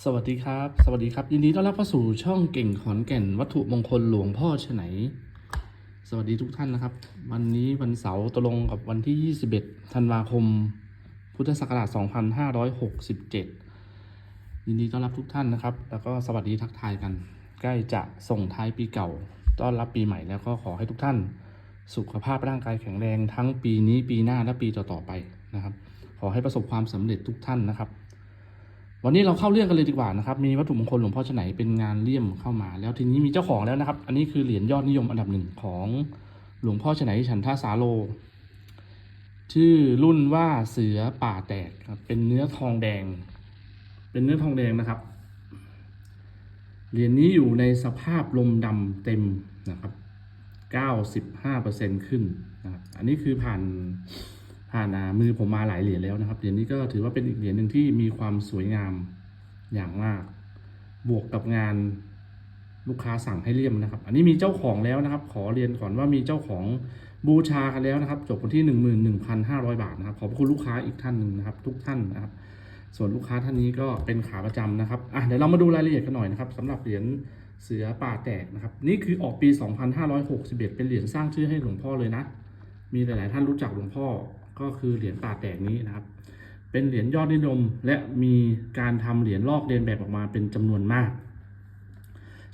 สวัสดีครับ สวัสดีครับ ยินดีต้อนรับเข้าสู่ช่องเก่งขอนแก่น วัตถุมงคลหลวงพ่อฉไหน สวัสดีทุกท่านนะครับ วันนี้วันเสาร์ตรงกับวันที่ 21 ธันวาคม พุทธศักราช 2567 ยินดีต้อนรับทุกท่านนะครับ แล้วก็สวัสดีทักทายกัน ใกล้จะส่งท้ายปีเก่า ต้อนรับปีใหม่แล้วก็ขอให้ทุกท่าน สุขภาพร่างกายแข็งแรงทั้งปีนี้ปีหน้าและปีต่อๆไปนะครับ ขอให้ประสบความสำเร็จทุกท่านนะครับ วันนี้เราเข้าเรื่องกันเลยดีกว่านะครับ มีวัตถุมงคลหลวงพ่อฉไหนเป็นงานเลี่ยมเข้ามา แล้วทีนี้มีเจ้าของแล้วนะครับ อันนี้คือเหรียญยอดนิยมอันดับหนึ่งของหลวงพ่อฉไหนฉันทาสาโล ชื่อรุ่นว่าเสือป่าแตกครับ เป็นเนื้อทองแดง เป็นเนื้อทองแดงนะครับ เหรียญนี้อยู่ในสภาพลมดำเต็มนะครับ 95%ขึ้นนะครับ อันนี้คือผ่าน ผ่านมือผมมาหลายเหรียญแล้วนะครับเหรียญนี้ก็ถือว่าเป็นอีกเหรียญหนึ่งที่มีความสวยงามอย่างมาก บวกกับงานลูกค้าสั่งให้เลี่ยมนะครับ อันนี้มีเจ้าของแล้วนะครับ ขอเรียนก่อนว่ามีเจ้าของบูชากันแล้วนะครับ จบวันที่ 11,500 บาทนะครับ ขอบคุณลูกค้าอีกท่านหนึ่งนะครับ ทุกท่านนะครับ ส่วนลูกค้าท่านนี้ก็เป็นขาประจำนะครับอะเดี๋ยวเรามาดูรายละเอียดกันหน่อยนะครับสำหรับเหรียญเสือป่าแตกนะครับ นี่คือออกปี 2561 เป็นเหรียญสร้างชื่อให้หลวงพ่อเลยนะ มีหลาย ๆ ท่านรู้จักหลวงพ่อ ก็คือเหรียญป่าแตกนี้นะครับ เป็นเหรียญยอดนิยม และมีการทำเหรียญลอกเลียนแบบออกมาเป็นจำนวนมาก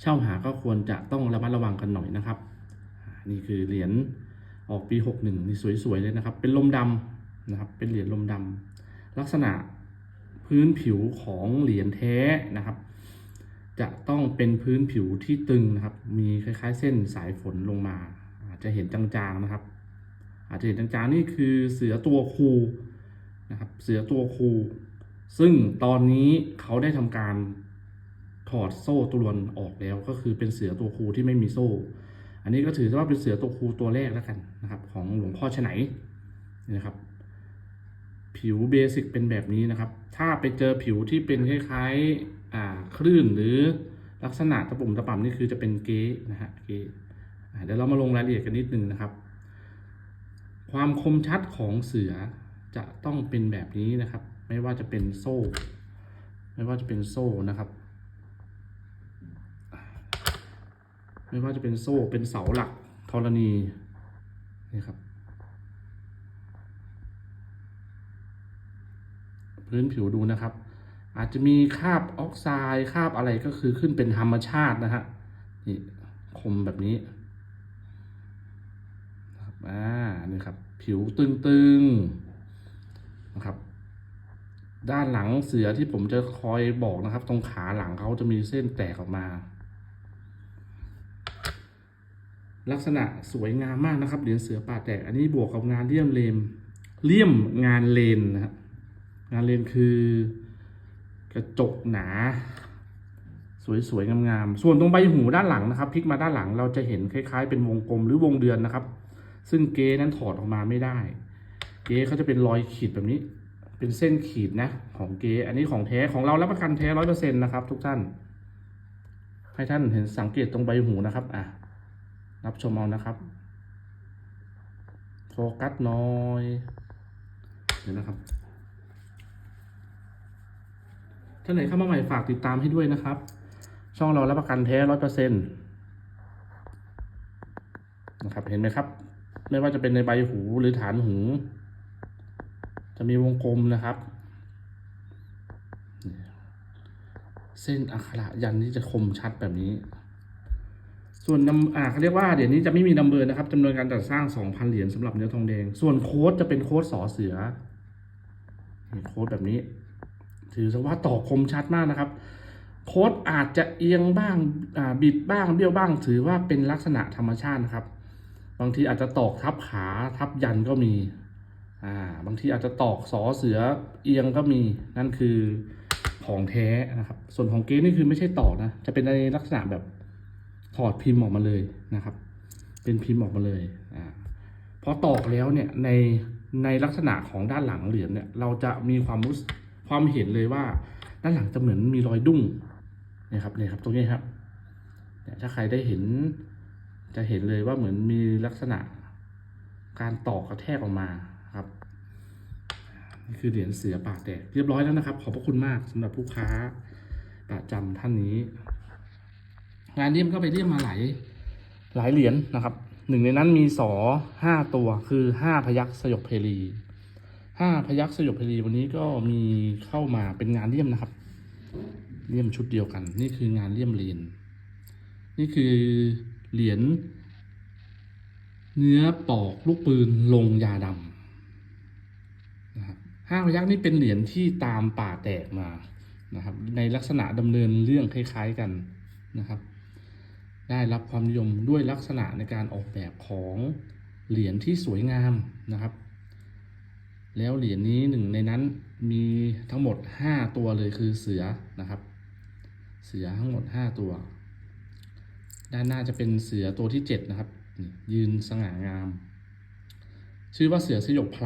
เช่าหาก็ควรจะต้องระมัดระวังกันหน่อยนะครับ นี่คือเหรียญออกปี 61นี่สวยๆเลยนะครับ เป็นลมดำนะครับ เป็นเหรียญลมดำลักษณะพื้นผิวของเหรียญแท้นะครับ จะต้องเป็นพื้นผิวที่ตึงนะครับ มีคล้ายๆ เส้นสายฝนลงมา อาจจะเห็นจางๆนะครับ อาจจะเห็นจางๆนี่คือเสือตัวครูนะครับเสือตัวครูซึ่งตอนนี้เขาได้ทำการถอดโซ่ตรวนออกแล้ว ก็คือเป็นเสือตัวครูที่ไม่มีโซ่ อันนี้ก็ถือว่าเป็นเสือตัวครูตัวแรกแล้วกันนะครับ ของหลวงพ่อฉไหนนี่นะครับ ผิวเบสิกเป็นแบบนี้นะครับ ถ้าไปเจอผิวที่เป็นคล้ายๆคลื่นหรือลักษณะตะปุ่มตะป่ำนี่คือจะเป็นเก๊นะฮะเก๊เดี๋ยวเรามาลงรายละเอียดกันนิดนึงนะครับ ความคมชัดของเสือจะต้องเป็นแบบนี้นะครับ ไม่ว่าจะเป็นโซ่ ไม่ว่าจะเป็นโซ่นะครับ ไม่ว่าจะเป็นโซ่เป็นเสาหลักธรณีนี่ครับ พื้นผิวดูนะครับ อาจจะมีคาบออกไซด์คาบอะไรก็คือขึ้นเป็นธรรมชาตินะฮะนี่คมแบบนี้ อ่านี่ครับ ผิวตึงๆนะครับ ด้านหลังเสือที่ผมจะคอยบอกนะครับ ตรงขาหลังเขาจะมีเส้นแตกออกมา ลักษณะสวยงามมากนะครับเหรียญเสือป่าแตก อันนี้บวกกับงานเลี่ยมเลมเลี่ยมงานเลนนะครับงานเลนคือกระจกหนาสวยๆงามๆ ส่วนตรงใบหูด้านหลังนะครับพลิกมาด้านหลังเราจะเห็นคล้ายๆ เป็นวงกลมหรือวงเดือนนะครับ ซึ่งเก๊นั้นถอดออกมาไม่ได้ เก๊เขาจะเป็นรอยขีดแบบนี้ เป็นเส้นขีดนะของเก๊อันนี้ของแท้ของเรารับประกันแท้ร้อยเปอร์เซ็นต์นะครับ ทุกท่าน ให้ท่านเห็นสังเกตตรงใบหูนะครับอะรับชมเอานะครับ โฟกัสน้อยเดี๋ยวนะครับท่านไหนเข้ามาใหม่ฝากติดตามให้ด้วยนะครับ ช่องเรารับประกันแท้ร้อยเปอร์เซ็นต์นะครับ เห็นไหมครับ ไม่ว่าจะเป็นในใบหูหรือฐานหู จะมีวงกลมนะครับ เส้นอักขระยันที่จะคมชัดแบบนี้ ส่วนนำอ่าเขาเรียกว่าเดี๋ยวนี้จะไม่มีนัมเบอร์นะครับจำนวนการจัดสร้าง 2,000 เหรียญสำหรับเนื้อทองแดง ส่วนโค้ดจะเป็นโค้ดสอเสือโค้ดแบบนี้ ถือซะว่าต่อคมชัดมากนะครับโค้ดอาจจะเอียงบ้างอ่าบิดบ้างเบี้ยวบ้าง ถือว่าเป็นลักษณะธรรมชาตินะครับ บางทีอาจจะตอกทับขาทับยันก็มีอ่าบางทีอาจจะตอกสอเสือเอียงก็มีนั่นคือของแท้นะครับ ส่วนของเก๊นี่คือไม่ใช่ตอกนะจะเป็นในลักษณะแบบถอดพิมพ์ออกมาเลยนะครับ เป็นพิมพ์ออกมาเลยอ่าพอตอกแล้วเนี่ยในในลักษณะของด้านหลังเหรียญเนี่ยเราจะมีความรู้สึกความเห็นเลยว่า ด้านหลังจะเหมือนมีรอยดุ้งเนี่ยครับเนี่ยครับตรงนี้ครับเนี่ยถ้าใครได้เห็น จะเห็นเลยว่าเหมือนมีลักษณะการตอกกระแทกออกมาครับนี่คือเหรียญเสือปากแตกเรียบร้อยแล้วนะครับ ขอบพระคุณมากสำหรับลูกค้าประจำท่านนี้ งานเลี่ยมก็ไปเลี่ยมมาหลายหลายเหรียญนะครับหนึ่งในนั้นมีสอห้าตัวคือห้าพยักสยบเพลีห้าพยักสยบเพลีวันนี้ก็มีเข้ามาเป็นงานเลี่ยมนะครับเลี่ยมชุดเดียวกัน นี่คืองานเลี่ยมเหรียญนี่คือ เหรียญเนื้อปอกลูกปืนลงยาดำนะครับห้าพยักนี่เป็นเหรียญที่ตามป่าแตกมานะครับ ในลักษณะดำเนินเรื่องคล้ายๆกันนะครับ ได้รับความนิยมด้วยลักษณะในการออกแบบของเหรียญที่สวยงามนะครับ แล้วเหรียญนี้หนึ่งในนั้นมีทั้งหมด 5 ตัวเลยคือเสือนะครับ เสือทั้งหมด 5 ตัว ด้านหน้าจะเป็นเสือตัวที่7นะครับ ยืนสง่างาม ชื่อว่าเสือสยบไพร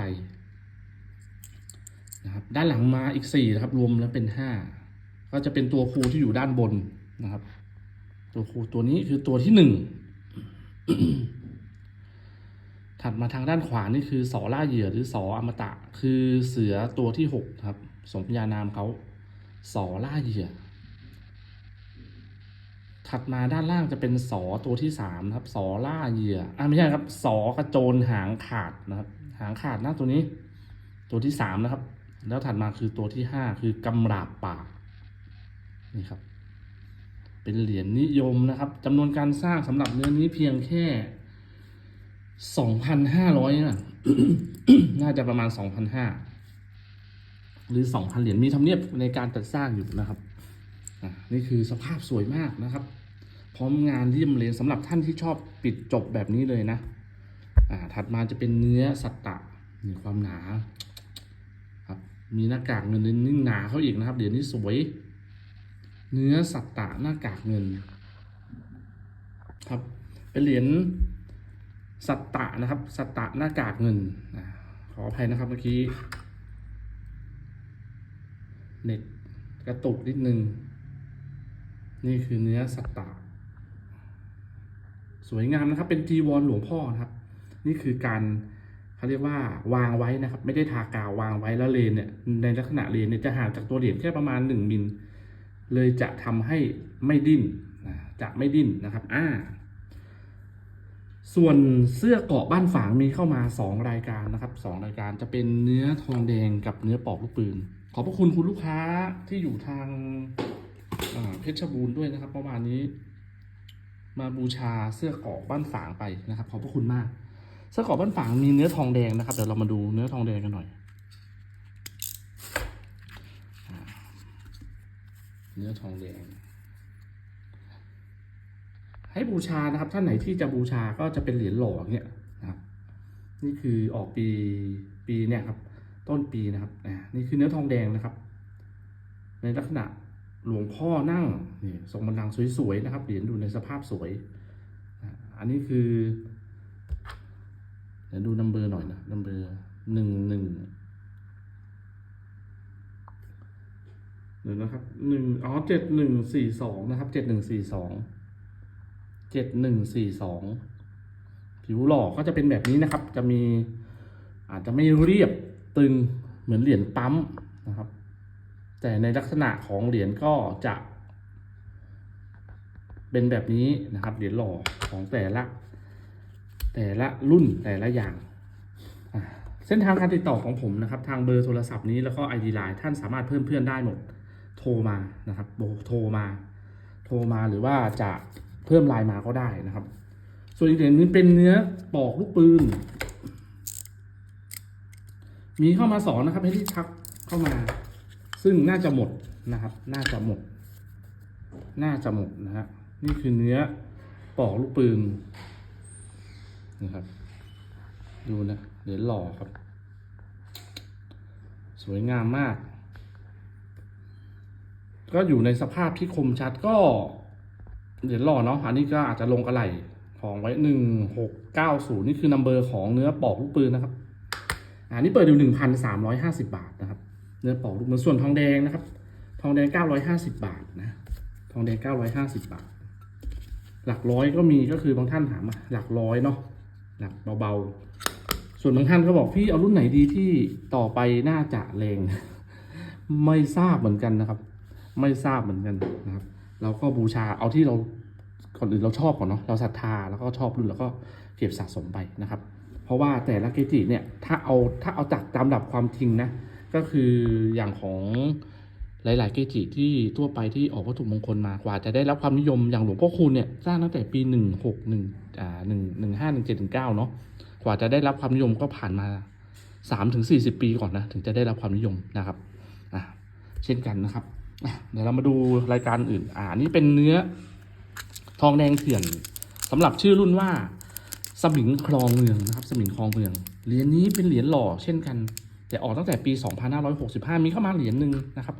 นะครับด้านหลังมาอีก4นะครับ รวมแล้วเป็น5ก็จะเป็นตัวครูที่อยู่ด้านบนนะครับ ตัวครูตัวนี้คือตัวที่หนึ่งถัดมาทางด้านขวานี่คือสอล่าเหยื่อหรือสออมตะ คือเสือตัวที่หกครับ สมญานามเขาสอล่าเหยื่อ ถัดมาด้านล่างจะเป็นสอตัวที่สามนะครับสอล่าเหยื่ออ่าไม่ใช่ครับสอกระโจนหางขาดนะครับ หางขาดหน้าตัวนี้ ตัวที่สามนะครับ แล้วถัดมาคือตัวที่ห้าคือกำราบปากนี่ครับ เป็นเหรียญนิยมนะครับจำนวนการสร้างสำหรับเนื้อนี้เพียงแค่สองพันห้าร้อยนะน่าจะประมาณสองพันห้าหรือสองพันเหรียญมีทำเนียบในการจัดสร้างอยู่นะครับนี่คือสภาพสวยมากนะครับ พร้อมงานเลี่ยมเลนสำหรับท่านที่ชอบปิดจบแบบนี้เลยนะอ่าถัดมาจะเป็นเนื้อสัตตะมีความหนาครับมีหน้ากากเงินนิ่งหนาเขาอีกนะครับเหรียญนี้สวย เนื้อสัตตะหน้ากากเงิน ครับเป็นเหรียญสัตตะนะครับ สัตตะหน้ากากเงินนะขออภัยนะครับเมื่อกี้เน็ตกระตุกนิดนึง นี่คือเนื้อสัตตะ สวยงามนะครับ เป็นจีวรหลวงพ่อนะครับ นี่คือการเขาเรียกว่าวางไว้นะครับ ไม่ได้ทากาววางไว้แล้วเลนเนี่ย ในลักษณะเลนเนี่ยจะห่างจากตัวเหรียญแค่ประมาณหนึ่งมิลเลยจะทำให้ไม่ดิ้นนะจะไม่ดิ้นนะครับอ่าส่วนเสื้อเกาะบ้านฝางมีเข้ามา 2 รายการนะครับสองรายการจะเป็นเนื้อทองแดงกับเนื้อปอกลูกปืน ขอบพระคุณคุณลูกค้าที่อยู่ทางเพชรบูรณ์ด้วยนะครับเมื่อวานนี้ มาบูชาเสื้อกราะบ้านฝางไปนะครับขอบพระคุณมาก เสื้อกราะบ้านฝางมีเนื้อทองแดงนะครับเดี๋ยวเรามาดูเนื้อทองแดงกันหน่อย เนื้อทองแดง ให้บูชานะครับท่านไหนที่จะบูชาก็จะเป็นเหรียญหล่อเนี่ยนะครับ นี่คือออกปีปีเนี่ยครับ ต้นปีนะครับนี่คือเนื้อทองแดงนะครับ ในลักษณะ หลวงพ่อนั่งนี่ทรงบันลังก์สวยๆนะครับเหรียญดูในสภาพสวย อันนี้คือเดี๋ยวดูนัมเบอร์หน่อยนะนัมเบอร์หนึ่งหนึ่งเดี๋ยนะครับหนึ่งอ๋อเจ็ดหนึ่งสี่สองนะครับเจ็ดหนึ่งสี่สองเจ็ดหนึ่งสี่สองผิวหล่อก็จะเป็นแบบนี้นะครับ จะมีอาจจะไม่เรียบตึงเหมือนเหรียญปั๊มนะครับ แต่ในลักษณะของเหรียญก็จะ เป็นแบบนี้นะครับเหรียญหล่อของแต่ละ แต่ละรุ่นแต่ละอย่างเส้นทางการติดต่อของผมนะครับ ทางเบอร์โทรศัพท์นี้แล้วก็ ID Line ท่านสามารถเพิ่มเพื่อนได้หมด โทรมานะครับโทรมา โทรมาหรือว่าจะเพิ่มไลน์มาก็ได้นะครับ ส่วนอีกเหรียญนึงเป็นเนื้อปอกลูกปืน มีเข้ามาสอนนะครับให้ที่ทักเข้ามา ซึ่งน่าจะหมดนะครับ น่าจะหมด น่าจะหมดนะฮะนี่คือเนื้อปอกลูกปืนนะครับ ดูนะเหรียญหล่อครับ สวยงามมาก ก็อยู่ในสภาพที่คมชัดก็เหรียญหล่อเนาะอันนี้ก็อาจจะลงกระไหลของไว้หนึ่งหกเก้าศูนย์นี่คือนัมเบอร์ของเนื้อปอกลูกปืนนะครับ อันนี้เปิดอยู่หนึ่งพันสามร้อยห้าสิบาทนะครับ เนื้อปอกลูกปืนส่วนทองแดงนะครับ ทองแดงเก้าร้อยห้าสิบาทนะ ทองแดงเก้าร้อยห้าสิบาท หลักร้อยก็มีก็คือบางท่านถามมาหลักร้อยเนาะ หลักเบาๆ ส่วนบางท่านก็บอกพี่เอารุ่นไหนดีที่ต่อไปน่าจะแรง ไม่ทราบเหมือนกันนะครับ ไม่ทราบเหมือนกันนะครับ เราก็บูชาเอาที่เราก่อนอื่นเราชอบก่อนเนาะ เราศรัทธาแล้วก็ชอบรุ่นแล้วก็เก็บสะสมไปนะครับ เพราะว่าแต่ละเกจิเนี่ย ถ้าเอาถ้าเอาจากตามหลักความจริงนะ ก็คืออย่างของหลาย ๆ เกจิที่ทั่วไปที่ออกวัตถุมงคลมากว่าจะได้รับความนิยมอย่างหลวงพ่อคูณเนี่ยสร้างตั้งแต่ปีหนึ่งหกหนึ่งอ่าหนึ่งหนึ่งห้าหนึ่งเจ็ดถึงเก้าเนาะกว่าจะได้รับความนิยมก็ผ่านมาสามถึงสี่สิบปีก่อนนะถึงจะได้รับความนิยมนะครับอะเช่นกันนะครับเดี๋ยวเรามาดูรายการอื่น อ่านนี่เป็นเนื้อทองแดงเถื่อนสำหรับชื่อรุ่นว่าสมิงคลองเมืองนะครับ สมิงคลองเมืองเหรียญนี้เป็นเหรียญหล่อเช่นกัน แต่ออกตั้งแต่ปี 2565 มีเข้ามาเหรียญหนึ่งนะครับ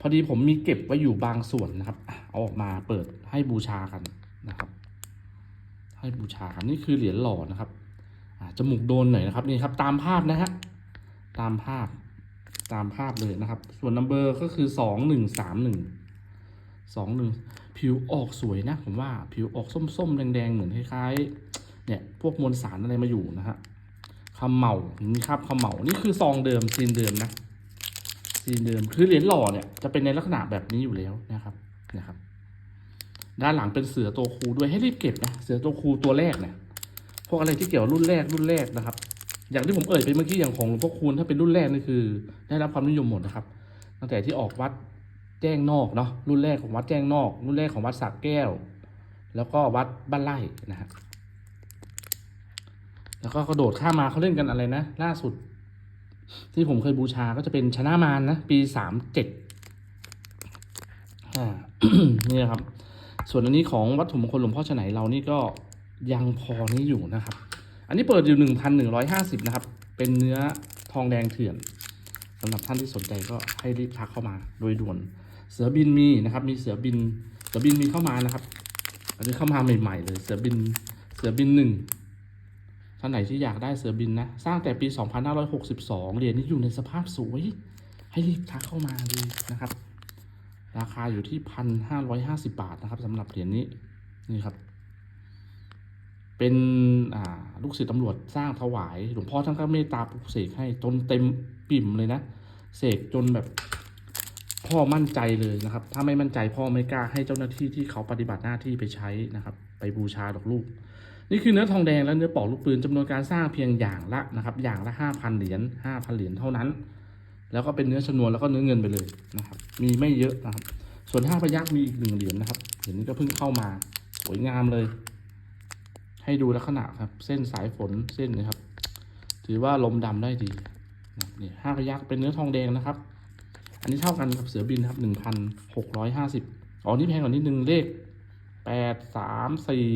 พอดีผมมีเก็บไว้อยู่บางส่วนนะครับ เอาออกมาเปิดให้บูชากันนะครับ ให้บูชากันนี่คือเหรียญหล่อนะครับจมูกโดนหน่อยนะครับนี่ครับ ตามภาพนะฮะตามภาพตามภาพเลยนะครับ ส่วนนัมเบอร์ก็คือ2131 21ผิวออกสวยนะผมว่าผิวออกส้มๆ แดง ๆ เหมือนคล้ายๆเนี่ยพวกมวลสารอะไรมาอยู่นะฮะ มเหมานี่ครับขมเหมานี่คือซองเดิมซีนเดิมนะซีนเดิมคือเหรียญหล่อเนี่ยจะเป็นในลักษณะแบบนี้อยู่แล้วนะครับนะครับ ด้านหลังเป็นเสือตัวครูด้วยให้รีบเก็บนะเสือตัวครูตัวแรกเนี่ยพวกอะไรที่เกี่ยวรุ่นแรกรุ่นแรกนะครับ อย่างที่ผมเอ่ยไปเมื่อกี้อย่างของหลวงพ่อคูณถ้าเป็นรุ่นแรกนี่คือ ได้รับความนิยมหมดนะครับ ตั้งแต่ที่ออกวัดแจ้งนอกเนาะรุ่นแรกของวัดแจ้งนอก รุ่นแรกของวัดสักแก้ว แล้วก็วัดบ้านไร่นะฮะ แล้วก็กระโดดข้ามมาเขาเล่นกันอะไรนะล่าสุด ที่ผมเคยบูชาก็จะเป็นชนะมารนะ ปีสามเจ็ดนี่ครับ ส่วนอันนี้ของวัตถุมงคลหลวงพ่อฉไหนเรานี่ก็ยังพอนี้อยู่นะครับ อันนี้เปิดอยู่หนึ่งพันหนึ่งร้อยห้าสิบนะครับ เป็นเนื้อทองแดงเถื่อนสำหรับท่านที่สนใจก็ให้รีบทักเข้ามาโดยด่วน เสือบินมีนะครับ มีเสือบิน เสือบินมีเข้ามานะครับ อันนี้เข้ามาใหม่ๆเลย เสือบิน เสือบินหนึ่ง ท่านไหนที่อยากได้เสือบินนะ สร้างแต่ปี 2562 เหรียญนี้อยู่ในสภาพสวย ให้รีบทักเข้ามาเลยนะครับ ราคาอยู่ที่พันห้าร้อยห้าสิบาทนะครับสำหรับเหรียญนี้นี่ครับ เป็นลูกศิษย์ตำรวจสร้างถวาย หลวงพ่อท่านก็เมตตาปลุกเสกให้จนเต็มปิ่มเลยนะ เสกจนแบบพ่อมั่นใจเลยนะครับ ถ้าไม่มั่นใจพ่อไม่กล้าให้เจ้าหน้าที่ที่เขาปฏิบัติหน้าที่ไปใช้นะครับ ไปบูชาดอกลูก นี่คือเนื้อทองแดงและเนื้อปอกลูกปืนจำนวนการสร้างเพียงอย่างละนะครับ อย่างละห้าพันเหรียญห้าพันเหรียญเท่านั้น แล้วก็เป็นเนื้อชนวนแล้วก็เนื้อเงินไปเลยนะครับ มีไม่เยอะนะครับ ส่วนห้าพยักมีอีกหนึ่งเหรียญนะครับเหรียญนี้ก็เพิ่งเข้ามาสวยงามเลย ให้ดูลักษณะครับ เส้นสายฝนเส้นนะครับ ถือว่าลมดำได้ดีนะนี่ห้าพยักเป็นเนื้อทองแดงนะครับ อันนี้เท่ากันกับเสือบินครับหนึ่งพันหกร้อยห้าสิบอ๋อนี่แพงกว่านิดนึงเลข แปดสามสี่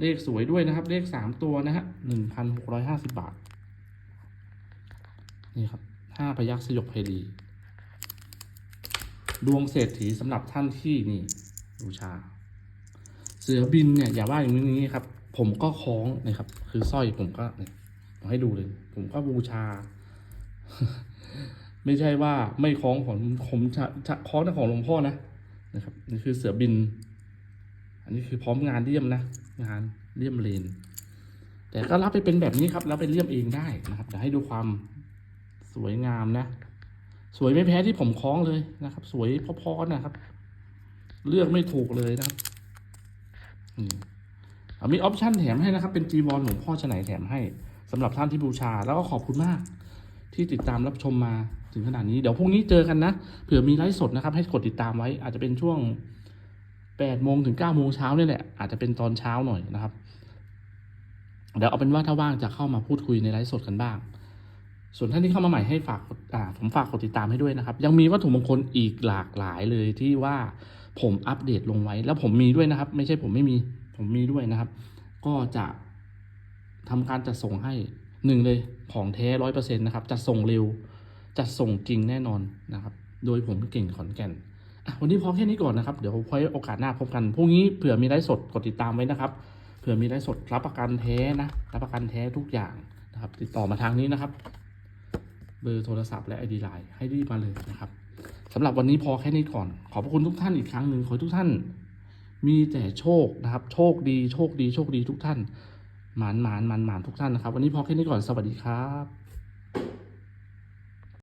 เลขสวยด้วยนะครับ เลขสามตัวนะฮะหนึ่งพันหกร้อยห้าสิบบาท นี่ครับห้าพยักสยบเพลี ดวงเศรษฐีสำหรับท่านที่นี่บูชา เสือบินเนี่ยอย่าว่าอย่างนี้ครับ ผมก็คล้องนะครับ คือสร้อยผมก็เนี่ยผมให้ดูเลย ผมก็บูชา ไม่ใช่ว่าไม่คล้องของผมจะจะคล้องแต่ของหลวงพ่อนะนะครับ นี่คือเสือบิน อันนี้คือพร้อมงานเลี่ยมนะงานเลี่ยมเลน แต่ก็รับไปเป็นแบบนี้ครับรับไปเลี่ยมเองได้นะครับเดี๋ยวให้ดูความสวยงามนะ สวยไม่แพ้ที่ผมคล้องเลยนะครับ สวยพอๆนะครับ เลือกไม่ถูกเลยนะครับมีออปชั่นแถมให้นะครับ เป็นจีวรหลวงพ่อชะไหนแถมให้สำหรับท่านที่บูชา แล้วก็ขอบคุณมาก ที่ติดตามรับชมมาถึงขนาดนี้ เดี๋ยวพรุ่งนี้เจอกันนะ เผื่อมีไลฟ์สดนะครับ ให้กดติดตามไว้อาจจะเป็นช่วง แปดโมงถึงเก้าโมงเช้าเนี่ยแหละ อาจจะเป็นตอนเช้าหน่อยนะครับ เดี๋ยวเอาเป็นว่าถ้าว่างจะเข้ามาพูดคุยในไลฟ์สดกันบ้าง ส่วนท่านที่เข้ามาใหม่ให้ฝากอ่าผมฝากกดติดตามให้ด้วยนะครับ ยังมีวัตถุมงคลอีกหลากหลายเลยที่ว่าผมอัปเดตลงไว้ แล้วผมมีด้วยนะครับ ไม่ใช่ผมไม่มี ผมมีด้วยนะครับ ก็จะทำการจัดส่งให้หนึ่งเลยของแท้ร้อยเปอร์เซ็นต์นะครับจัดส่งเร็วจัดส่งจริงแน่นอนนะครับ โดยผมเก่งขอนแก่น วันนี้พอแค่นี้ก่อนนะครับ เดี๋ยวไว้โอกาสหน้าพบกัน พรุ่งนี้เผื่อมีไลฟ์สดกดติดตามไว้นะครับ เผื่อมีไลฟ์สดรับประกันแท้นะ รับประกันแท้ทุกอย่างนะครับ ติดต่อมาทางนี้นะครับ เบอร์โทรศัพท์และ ID ไลน์ให้รีบมาเลยนะครับสำหรับวันนี้พอแค่นี้ก่อน ขอบพระคุณทุกท่านอีกครั้งหนึ่งขอให้ทุกท่าน มีแต่โชคนะครับ โชคดี โชคดี โชคดีทุกท่าน หมานหมานหมานหมานทุกท่านนะครับ วันนี้พอแค่นี้ก่อน สวัสดีครับ